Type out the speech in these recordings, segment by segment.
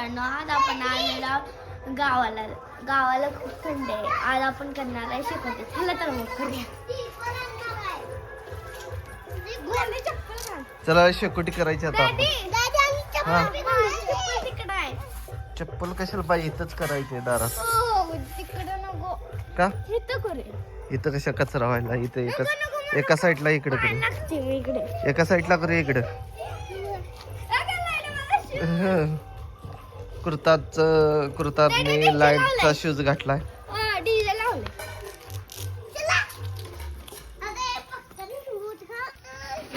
मित्रांनो आज आपण आलेला गावाला. गावाला खूप थंड आहे. आज आपण करणार आहे शेकोटी चला तर मग करूया. चला शेकोटी करायची आता. हा. चप्पल कशाला पाहिजे? इथंच करायचे दारात. हो का? इथं कशा कचरा व्हायला? इथं एका एका साईडला इकडे करू. एका साईडला करू इकडं. कुर्ताच कुर्ताने लाईटचा शूज घातलाय. डीजे लावले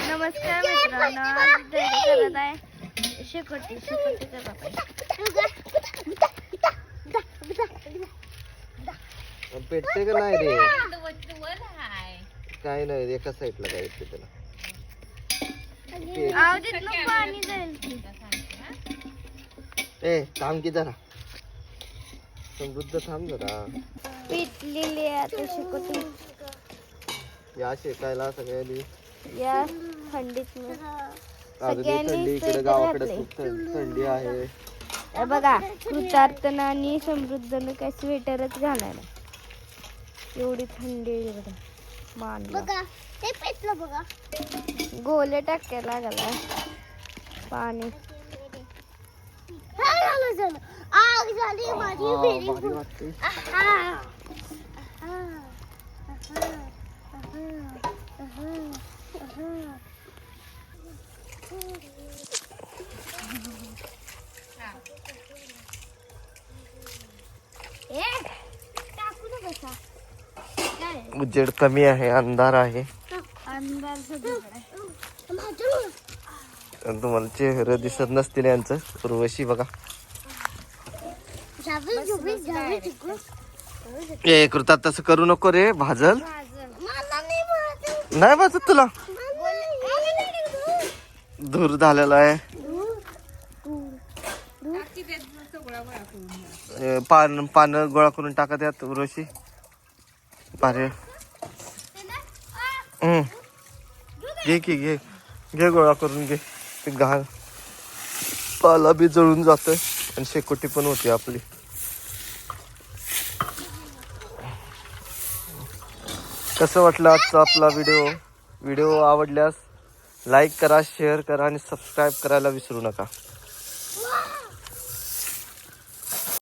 नमस्कार मित्रांनो आज रेडी करत आहे शेकोटी शेकोटी पेटते का नाही रे? काय नाही एका साईडला काय येते त्याला. पाणी. ए थांब की जरा. समृद्ध थांब जरा. पिटलेली आता या शेकायला सगळ्यांनी या थंडीत थंडी इकडे sweater गावाकडे घातलंय. खूप थं- थंडी आहे. हे बघा कृतार्थनं आणि समृद्धनं काय स्वेटरच घालायला. एवढी थंडी आहे बघा. मानला. ते पेटलं बघा. गोले टाकायला लागला. पाणी. टाकू ना कसा काय उजेड कमी आहे अंधार आहे माझं तुम्हाला चेहरे दिसत नसतील यांचं उर्वशी बघा ए कृतात तसं करू नको रे भाजल. मला नाही भाजत तुला? मला नाही. धूर झालेला आहे. पान पानं गोळा करून टाका त्यात उर्वशी हम्म. घे की घे. घे गोळा करून घे. ते घाल पाला बी जळून जातोय. आणि शेकोटी पण होती आपली. कसं वाटलं आजचा आपला व्हिडिओ व्हिडिओ आवडल्यास लाईक करा शेअर करा आणि सबस्क्राईब करायला विसरू नका.